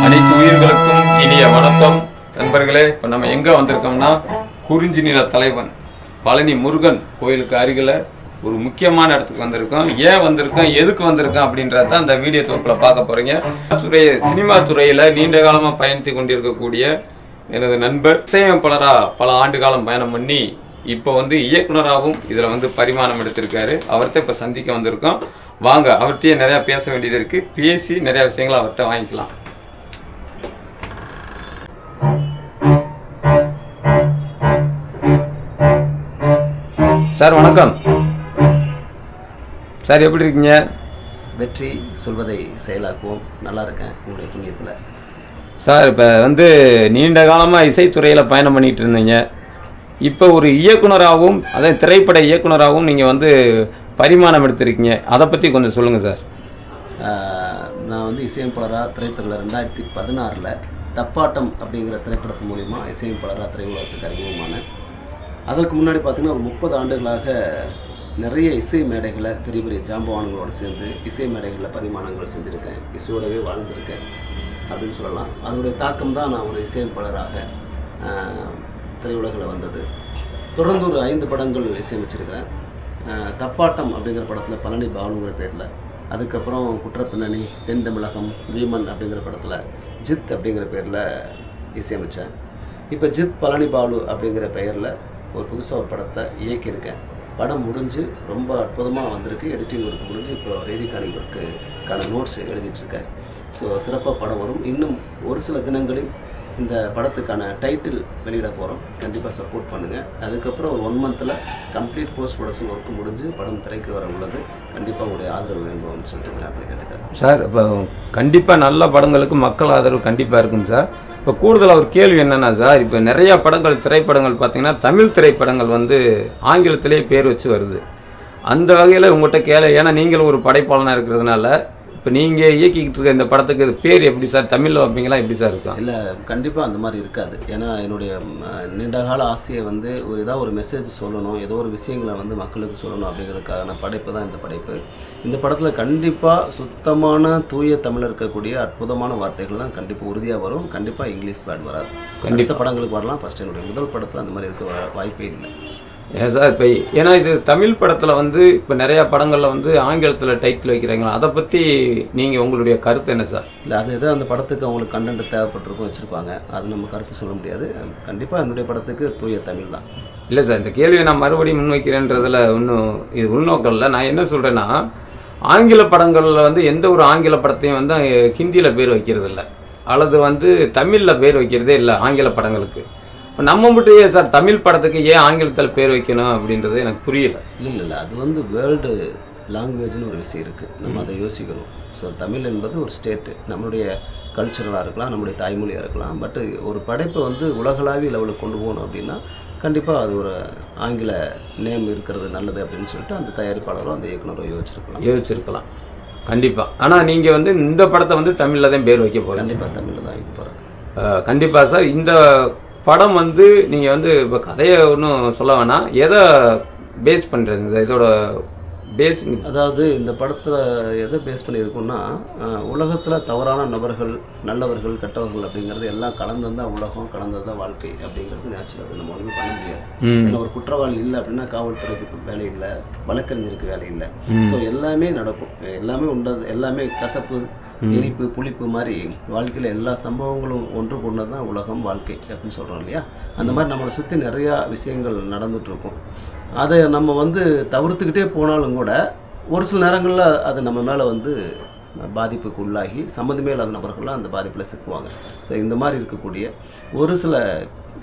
அனைத்து உயிர்களுக்கும் இனிய வணக்கம் நண்பர்களே இப்போ நம்ம எங்கே வந்திருக்கோம்னா குறிஞ்சி நில தலைவன் பழனி முருகன் கோயிலுக்கு அருகில் ஒரு முக்கியமான இடத்துக்கு வந்திருக்கோம். ஏன் வந்திருக்கோம்? எதுக்கு வந்திருக்கோம் அப்படின்றத அந்த வீடியோ தொகுப்பில் பார்க்க போகிறீங்க துறை சினிமா துறையில் நீண்ட காலமாக பயணித்து கொண்டிருக்கக்கூடிய எனது நண்பர் இசையமைப்பாளராக பல ஆண்டு காலம் பயணம் பண்ணி இப்போ வந்து இயக்குனராகவும் இதில் வந்து பரிமாணம் எடுத்திருக்காரு. அவர்கிட்ட இப்போ சந்திக்க வந்திருக்கோம். வாங்க அவர்கிட்டயே நிறையா பேச வேண்டியது இருக்குது பேசி நிறையா விஷயங்களை அவர்கிட்ட வாங்கிக்கலாம். சார் வணக்கம். சார் எப்படி இருக்கீங்க? வெற்றி சொல்வதை செயலாக்குவோம். நல்லா இருக்கேன் உங்களுடைய புண்ணியத்தில். சார் இப்போ வந்து நீண்ட காலமாக இசைத்துறையில் பயணம் பண்ணிட்டு இருந்தீங்க. இப்போ ஒரு இயக்குனராகவும் அதே திரைப்பட இயக்குனராகவும் நீங்கள் வந்து பரிமாணம் எடுத்திருக்கீங்க. அதை பற்றி கொஞ்சம் சொல்லுங்கள் சார். நான் வந்து இசையமைப்பாளராக திரைத்துறையில் ரெண்டாயிரத்தி பதினாறில் தப்பாட்டம் அப்படிங்கிற திரைப்படத்து மூலிமா இசையமைப்பாளராக திரையுலகத்துக்கு அறிமுகமானேன். அதற்கு முன்னாடி பார்த்திங்கன்னா ஒரு முப்பது ஆண்டுகளாக நிறைய இசை மேடைகளை பெரிய பெரிய ஜாம்பவான்களோடு சேர்ந்து இசை மேடைகளில் பரிமாணங்கள் செஞ்சுருக்கேன். இசையோடவே வாழ்ந்திருக்கேன் அப்படின்னு சொல்லலாம். அதனுடைய தாக்கம் தான் நான் ஒரு இசையமைப்பாளராக திரையுலகில் வந்தது. தொடர்ந்து ஒரு ஐந்து படங்கள் இசையமைச்சிருக்கிறேன். தப்பாட்டம் அப்படிங்கிற படத்தில் பழனி பாலுங்கிற பேரில் அதுக்கப்புறம் குற்றப்பின்னணி தென் தமிழகம் வீமன் அப்படிங்கிற படத்தில் ஜித் அப்படிங்கிற பேரில் இசையமைச்சேன். இப்போ ஜித் பழனி பாலு அப்படிங்கிற பெயரில் ஒரு புதுசாக ஒரு படத்தை இயக்கியிருக்கேன். படம் முடிஞ்சு ரொம்ப அற்புதமாக வந்திருக்கு. எடிட்டிங் ஒர்க் முடிஞ்சு இப்போ ரீரிகார்டிங் ஒர்க்குக்கான நோட்ஸ் எழுதிட்டுருக்கேன் ஸோ சிறப்பாக படம் வரும். இன்னும் ஒரு சில தினங்களில் இந்த படத்துக்கான டைட்டில் வெளியிட போகிறோம் கண்டிப்பாக சப்போர்ட் பண்ணுங்கள் அதுக்கப்புறம் ஒரு ஒன் மந்தில் கம்ப்ளீட் போஸ்ட் ப்ரொடக்ஷன் ஒர்க் முடிஞ்சு படம் திரைக்கு வர உள்ளது. கண்டிப்பாக உங்களுடைய ஆதரவு வேண்டும்னு சொல்லிட்டு இந்த நேரத்தில் கேட்டுக்கிறேன். சார் இப்போ கண்டிப்பாக நல்ல படங்களுக்கு மக்கள் ஆதரவு கண்டிப்பாக இருக்கும் சார். இப்போ கூடுதலாக ஒரு கேள்வி என்னென்னா சார் இப்போ நிறையா படங்கள் திரைப்படங்கள் பார்த்தீங்கன்னா தமிழ் திரைப்படங்கள் வந்து ஆங்கிலத்திலே பேர் வச்சு வருது. அந்த வகையில் உங்கள்கிட்ட கேள. ஏன்னா நீங்கள் ஒரு படைப்பாளனாக இருக்கிறதுனால இப்போ நீங்கள் இயக்கிக்கிட்டு இருக்க இந்த படத்துக்கு இது பேர் எப்படி சார்? தமிழில் வைப்பீங்களா? எப்படி சார் இருக்கும்? இல்லை கண்டிப்பாக அந்த மாதிரி இருக்காது. ஏன்னா என்னுடைய நீண்டகால ஆசையை வந்து ஒரு ஏதாவது ஒரு மெசேஜ் சொல்லணும் ஏதோ ஒரு விஷயங்களை வந்து மக்களுக்கு சொல்லணும் அப்படிங்கிறதுக்கான படைப்பு தான் இந்த படைப்பு. இந்த படத்தில் கண்டிப்பாக சுத்தமான தூய தமிழ் இருக்கக்கூடிய அற்புதமான வார்த்தைகள் தான் கண்டிப்பாக உறுதியாக வரும். கண்டிப்பாக இங்கிலீஷ் வேர்ட் வராது. அடுத்த படங்களுக்கு வரலாம். ஃபஸ்ட் என்னுடைய முதல் படத்தில் அந்த மாதிரி இருக்க வாய்ப்பே இல்லை. சார் இப்போ ஏன்னா இது தமிழ் படத்தில் வந்து இப்போ நிறையா படங்களில் வந்து ஆங்கிலத்தில் டைட்டில் வைக்கிறாங்களா? அதை பற்றி நீங்கள் உங்களுடைய கருத்து என்ன சார் இல்லை அது எதோ அந்த படத்துக்கு அவங்களுக்கு கண்டென்ட் தேவைப்பட்டிருக்கும் வச்சுருப்பாங்க. அது நம்ம கருத்து சொல்ல முடியாது. கண்டிப்பாக என்னுடைய படத்துக்கு தூய தமிழ் தான். இல்லை சார் இந்த கேள்வியை நான் மறுபடியும் முன்வைக்கிறேன்றதுல ஒன்றும் இது உள்நோக்கம் இல்லை நான் என்ன சொல்கிறேன்னா ஆங்கில படங்களில் வந்து எந்த ஒரு ஆங்கில படத்தையும் வந்து ஹிந்தியில் பேர் வைக்கிறது இல்லை அல்லது வந்து தமிழில் பேர் வைக்கிறதே இல்லை ஆங்கில படங்களுக்கு. நம்ம மட்டும் ஏன் சார் தமிழ் படத்துக்கு ஏன் ஆங்கிலத்தில் பேர் வைக்கணும் அப்படின்றது எனக்கு புரியல. இல்லை இல்லை அது வந்து வேர்ல்டு லாங்குவேஜ்னு ஒரு விஷயம் இருக்குது நம்ம அதை யோசிக்கணும். ஸோ தமிழ் என்பது ஒரு ஸ்டேட்டு. நம்மளுடைய கல்ச்சரலாக இருக்கலாம் நம்மளுடைய தாய்மொழியாக இருக்கலாம். பட் ஒரு படைப்பை வந்து உலகளாவிய லெவலுக்கு கொண்டு போகணும் அப்படின்னா கண்டிப்பாக அது ஒரு ஆங்கில நேம் இருக்கிறது நல்லது அப்படின்னு சொல்லிட்டு அந்த தயாரிப்பாளரும் அந்த இயக்குனரும் யோசிச்சிருக்கலாம். யோசிச்சிருக்கலாம். கண்டிப்பாக ஆனால் நீங்கள் வந்து இந்த படத்தை வந்து தமிழில் தான் பேர் வைக்க போகிறீங்க கண்டிப்பாக தமிழில் தான் வைக்க போகிறேன் கண்டிப்பாக சார். இந்த படம் வந்து நீங்கள் வந்து இப்போ கதையை ஒன்றும் சொல்ல வேணாம். எதை பேஸ் பண்ணுறது இதோட பேஸ் அதாவது இந்த படத்தில் எதை பேஸ் பண்ணியிருக்கோம்னா உலகத்தில் தவறான நபர்கள் நல்லவர்கள் கெட்டவர்கள் அப்படிங்கிறது எல்லாம் கலந்தது தான் உலகம் கலந்தது தான் வாழ்க்கை அப்படிங்கிறது நேச்சுரல் அது. நம்ம ஒன்றுமே பண்ண முடியாது. ஏன்னா ஒரு குற்றவாளி இல்லை அப்படின்னா காவல்துறைக்கு வேலை இல்லை வழக்கறிஞருக்கு வேலை இல்லை. ஸோ எல்லாமே நடக்கும். எல்லாமே உண்டது எல்லாமே கசப்பு இனிப்பு புளிப்பு மாதிரி வாழ்க்கையில் எல்லா சம்பவங்களும் ஒன்று கொண்டது தான் உலகம் வாழ்க்கை அப்படின்னு சொல்கிறோம் இல்லையா? அந்த மாதிரி நம்மளை சுற்றி நிறையா விஷயங்கள் நடந்துட்டு இருக்கும். அதை நம்ம வந்து தவிர்த்துக்கிட்டே போனாலும் கூட ஒரு சில நேரங்களில் அது நம்ம மேலே வந்து பாதிப்புக்கு உள்ளாகி சம்மந்தமே இல்லாத நபர்கள்லாம் அந்த பாதிப்பில் சிக்குவாங்க. ஸோ இந்த மாதிரி இருக்கக்கூடிய ஒரு சில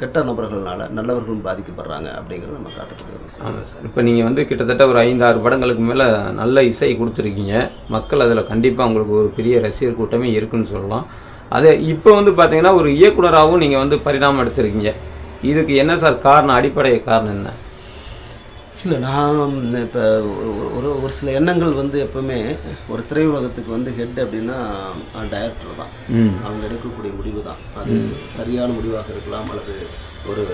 கெட்ட நபர்கள்னால நல்லவர்களும் பாதிக்கப்படுறாங்க அப்படிங்கிறது நம்ம காட்டக்கூடிய விஷயம். சார். இப்போ நீங்கள் வந்து கிட்டத்தட்ட ஒரு ஐந்தாறு படங்களுக்கு மேலே நல்ல இசை கொடுத்துருக்கீங்க. மக்கள் அதில் கண்டிப்பாக உங்களுக்கு ஒரு பெரிய ரசிகர் கூட்டமே இருக்குன்னு சொல்லலாம். அதே இப்போ வந்து பார்த்தீங்கன்னா ஒரு இயக்குனராகவும் நீங்கள் வந்து பரிணாமம் எடுத்திருக்கீங்க. இதுக்கு என்ன சார் காரணம்? அடிப்படை காரணம் என்ன? இல்லை நான் இப்போ ஒரு ஒரு சில எண்ணங்கள் வந்து எப்பவுமே ஒரு திரையுலகத்துக்கு வந்து ஹெட் அப்படின்னா டைரக்டர் தான். அவங்க எடுக்கக்கூடிய முடிவு தான் அது சரியான முடிவாக இருக்கலாம் அல்லது ஒரு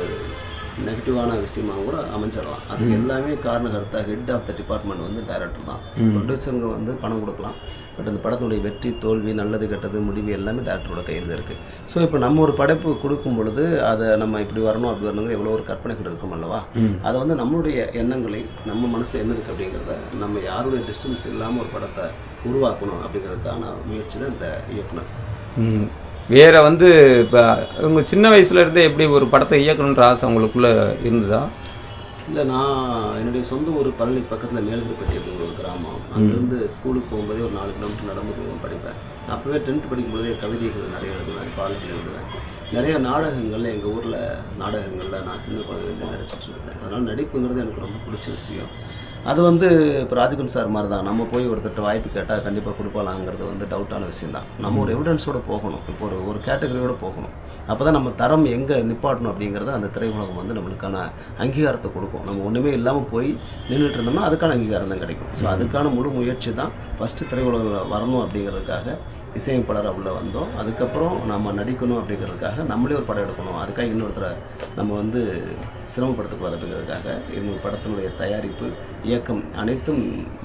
நெகட்டிவான விஷயமா கூட அமைஞ்சிடலாம். அதுக்கு எல்லாமே காரணகர்த்தா ஹெட் ஆஃப் த டிபார்ட்மெண்ட் வந்து டைரக்டர் தான். ப்ரொடியூசருங்க வந்து பணம் கொடுக்கலாம். பட் அந்த படத்துடைய வெற்றி தோல்வி நல்லது கெட்டது முடிவு எல்லாமே டேரக்டரோட கையில் இருக்குது ஸோ இப்போ நம்ம ஒரு படைப்பு கொடுக்கும் பொழுது அதை நம்ம இப்படி வரணும் அப்படி வரணுங்கிற எவ்வளோ ஒரு கற்பனைகள் இருக்கும் அல்லவா. அதை வந்து நம்மளுடைய எண்ணங்களை நம்ம மனசில் என்ன இருக்குது அப்படிங்கிறத நம்ம யாருடைய டிஸ்டன்ஸ் இல்லாமல் ஒரு படத்தை உருவாக்கணும் அப்படிங்கிறதுக்கான முயற்சி தான் இந்த இயக்குனர். வேறு வந்து இப்போ அவங்க சின்ன வயசுலேருந்தே எப்படி ஒரு படத்தை இயக்கணுன்ற ஆசை உங்களுக்குள்ளே இருந்ததா? இல்லை நான் என்னுடைய சொந்த ஊர் பழனி பக்கத்தில் மேல்கிருப்பட்டி அப்படிங்கிற ஒரு கிராமம். அங்கேருந்து ஸ்கூலுக்கு போகும்போதே ஒரு நாலு கிலோமீட்டர் நடந்து போய் தான் படிப்பேன். அப்போவே டென்த் படிக்கும்போதே கவிதைகள் நிறைய எழுதுவேன் பாடல்கள் எழுதுவேன். நிறைய நாடகங்கள்ல எங்கள் ஊரில் நாடகங்களில் நான் சின்ன குழந்தைலேருந்து நடிச்சிட்டு இருக்கேன் அதனால் நடிப்புங்கிறது எனக்கு ரொம்ப பிடிச்ச விஷயம். அது வந்து இப்போ ராஜகுன் சார் மாதிரி தான் நம்ம போய் ஒருத்தர்கிட்ட வாய்ப்பு கேட்டால் கண்டிப்பாக கொடுப்பாளாங்கிறது வந்து டவுட்டான விஷயம் தான் நம்ம ஒரு எவிடன்ஸோட போகணும். இப்போ ஒரு ஒரு கேட்டகரியோட போகணும். அப்போ தான் நம்ம தரம் எங்கே நிப்பாட்டணும் அப்படிங்கிறத அந்த திரையுலகம் வந்து நம்மளுக்கான அங்கீகாரத்தை கொடுக்கும். நம்ம ஒன்றுமே இல்லாமல் போய் நின்றுட்டு இருந்தோம்னா அதுக்கான அங்கீகாரம் தான் கிடைக்கும். ஸோ அதுக்கான முழு முயற்சி தான் ஃபஸ்ட்டு திரையுலகில் வரணும் அப்படிங்கிறதுக்காக இசையமைப்பாளர் உள்ள வந்தோம். அதுக்கப்புறம் நம்ம நடிக்கணும் அப்படிங்கிறதுக்காக நம்மளே ஒரு படம் எடுக்கணும். அதுக்காக இன்னொருத்தரை நம்ம வந்து சிரமப்படுத்தக்கூடாது அப்படிங்கிறதுக்காக இந்த படத்தினுடைய தயாரிப்பு இயக்கம் அனைத்தும்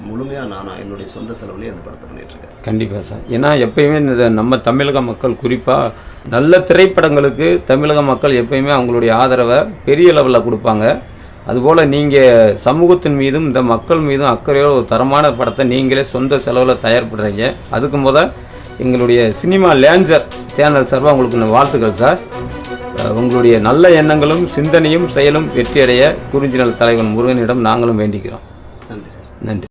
முழுமையாக நான் என்னுடைய சொந்த செலவுலேயே அந்த படத்தை பண்ணிகிட்ருக்கேன் கண்டிப்பாக சார். ஏன்னா எப்பயுமே இந்த நம்ம தமிழக மக்கள் குறிப்பாக நல்ல திரைப்படங்களுக்கு தமிழக மக்கள் எப்பயுமே அவங்களுடைய ஆதரவை பெரிய லெவலில் கொடுப்பாங்க. அதுபோல் நீங்கள் சமூகத்தின் மீதும் இந்த மக்கள் மீதும் அக்கறையோட ஒரு தரமான படத்தை நீங்களே சொந்த செலவில் தயார்படுறீங்க. அதுக்கு முத எங்களுடைய சினிமா லேஞ்சர் சேனல் சார்பாக உங்களுக்கு வாழ்த்துக்கள் சார். உங்களுடைய நல்ல எண்ணங்களும் சிந்தனையும் செயலும் வெற்றியடைய குறிஞ்சினல் தலைவன் முருகனிடம் நாங்களும் வேண்டிக்கிறோம் நன்றி சார். நன்றி.